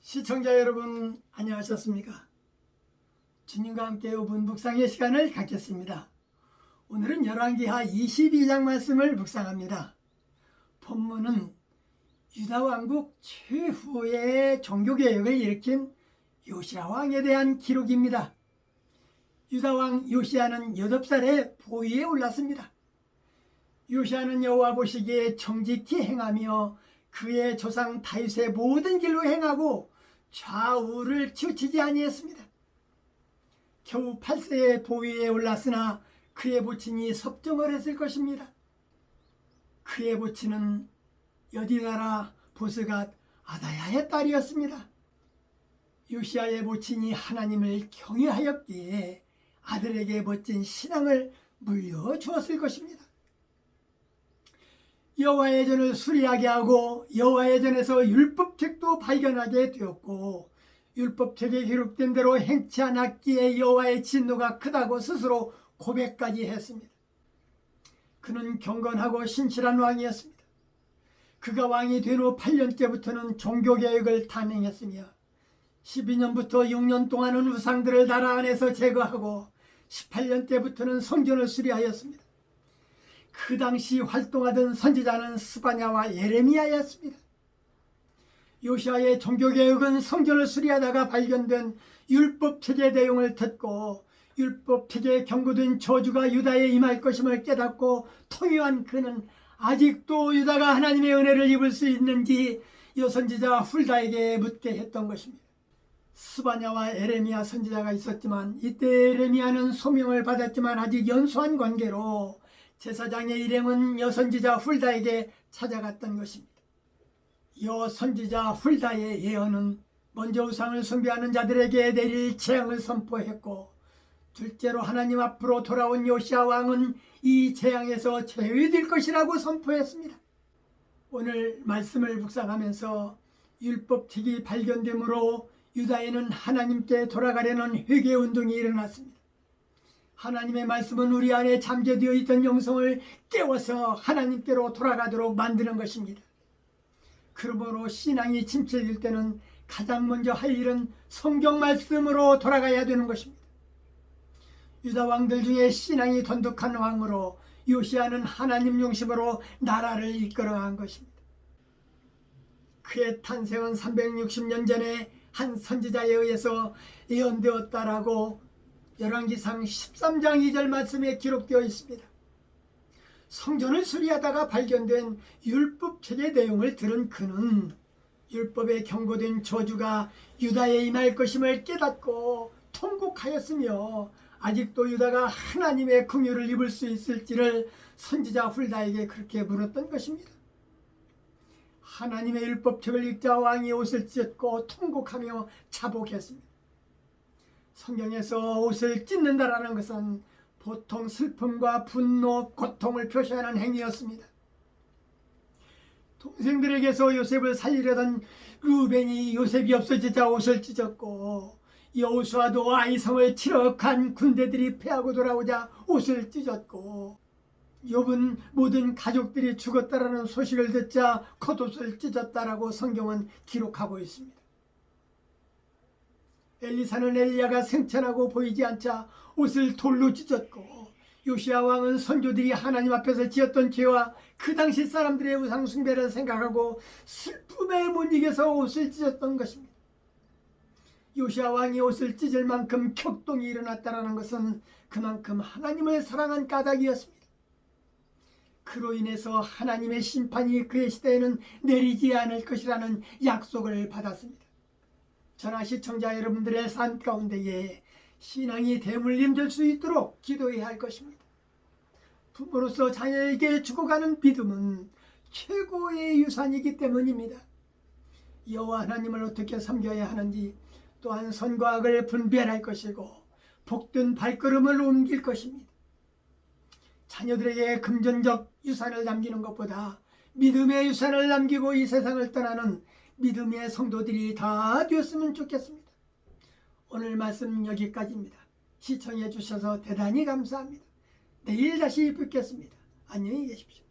시청자 여러분 안녕하셨습니까? 주님과 함께 5분 묵상의 시간을 갖겠습니다. 오늘은 열왕기하 22장 말씀을 묵상합니다. 본문은 유다 왕국 최후의 종교 개혁을 일으킨 요시아 왕에 대한 기록입니다. 유다 왕 요시아는 8살에 보위에 올랐습니다. 요시아는 여호와 보시기에 정직히 행하며 그의 조상 다윗의 모든 길로 행하고 좌우를 치우치지 아니했습니다. 겨우 8세의 보위에 올랐으나 그의 부친이 섭정을 했을 것입니다. 그의 부친은 여디나라 보스갓 아다야의 딸이었습니다. 요시아의 부친이 하나님을 경외하였기에 아들에게 멋진 신앙을 물려주었을 것입니다. 여호와의 전을 수리하게 하고 여호와의 전에서 율법책도 발견하게 되었고 율법책에 기록된 대로 행치 않았기에 여호와의 진노가 크다고 스스로 고백까지 했습니다. 그는 경건하고 신실한 왕이었습니다. 그가 왕이 된 후 8년째부터는 종교개혁을 단행했으며 12년부터 6년 동안은 우상들을 나라 안에서 제거하고 18년 때부터는 성전을 수리하였습니다. 그 당시 활동하던 선지자는 스바냐와 예레미야였습니다. 요시아의 종교개혁은 성전을 수리하다가 발견된 율법책의 내용을 듣고 율법책에 경고된 저주가 유다에 임할 것임을 깨닫고 통요한 그는 아직도 유다가 하나님의 은혜를 입을 수 있는지 여선지자 훌다에게 묻게 했던 것입니다. 스바냐와 에레미야 선지자가 있었지만 이때 에레미야는 소명을 받았지만 아직 연소한 관계로 제사장의 일행은 여선지자 훌다에게 찾아갔던 것입니다. 여선지자 훌다의 예언은 먼저 우상을 숭배하는 자들에게 내릴 재앙을 선포했고 둘째로 하나님 앞으로 돌아온 요시아 왕은 이 재앙에서 제외될 것이라고 선포했습니다. 오늘 말씀을 묵상하면서 율법책이 발견되므로 유다에는 하나님께 돌아가려는 회개 운동이 일어났습니다. 하나님의 말씀은 우리 안에 잠재되어 있던 영성을 깨워서 하나님께로 돌아가도록 만드는 것입니다. 그러므로 신앙이 침체될 때는 가장 먼저 할 일은 성경 말씀으로 돌아가야 되는 것입니다. 유다 왕들 중에 신앙이 돈독한 왕으로 요시아는 하나님 중심으로 나라를 이끌어간 것입니다. 그의 탄생은 360년 전에 한 선지자에 의해서 예언되었다라고 열왕기상 13장 2절 말씀에 기록되어 있습니다. 성전을 수리하다가 발견된 율법 책의 내용을 들은 그는 율법에 경고된 저주가 유다에 임할 것임을 깨닫고 통곡하였으며 아직도 유다가 하나님의 긍휼을 입을 수 있을지를 선지자 훌다에게 그렇게 물었던 것입니다. 하나님의 율법책을 읽자 왕이 옷을 찢고 통곡하며 자복했습니다. 성경에서 옷을 찢는다라는 것은 보통 슬픔과 분노, 고통을 표시하는 행위였습니다. 동생들에게서 요셉을 살리려던 루벤이 요셉이 없어지자 옷을 찢었고 여호수아도 아이성을 치러간 군대들이 패하고 돌아오자 옷을 찢었고 욥은 모든 가족들이 죽었다라는 소식을 듣자 겉옷을 찢었다라고 성경은 기록하고 있습니다. 엘리사는 엘리야가 생천하고 보이지 않자 옷을 돌로 찢었고 요시아 왕은 선조들이 하나님 앞에서 지었던 죄와 그 당시 사람들의 우상 숭배를 생각하고 슬픔에 못 이겨서 옷을 찢었던 것입니다. 요시아 왕이 옷을 찢을 만큼 격동이 일어났다는 것은 그만큼 하나님을 사랑한 까닭이었습니다. 그로 인해서 하나님의 심판이 그의 시대에는 내리지 않을 것이라는 약속을 받았습니다. 전하 시청자 여러분들의 삶 가운데에 신앙이 대물림 될 수 있도록 기도해야 할 것입니다. 부모로서 자녀에게 죽어가는 믿음은 최고의 유산이기 때문입니다. 여호와 하나님을 어떻게 섬겨야 하는지 또한 선과 악을 분별할 것이고 복된 발걸음을 옮길 것입니다. 자녀들에게 금전적 유산을 남기는 것보다 믿음의 유산을 남기고 이 세상을 떠나는 믿음의 성도들이 다 되었으면 좋겠습니다. 오늘 말씀 여기까지입니다. 시청해 주셔서 대단히 감사합니다. 내일 다시 뵙겠습니다. 안녕히 계십시오.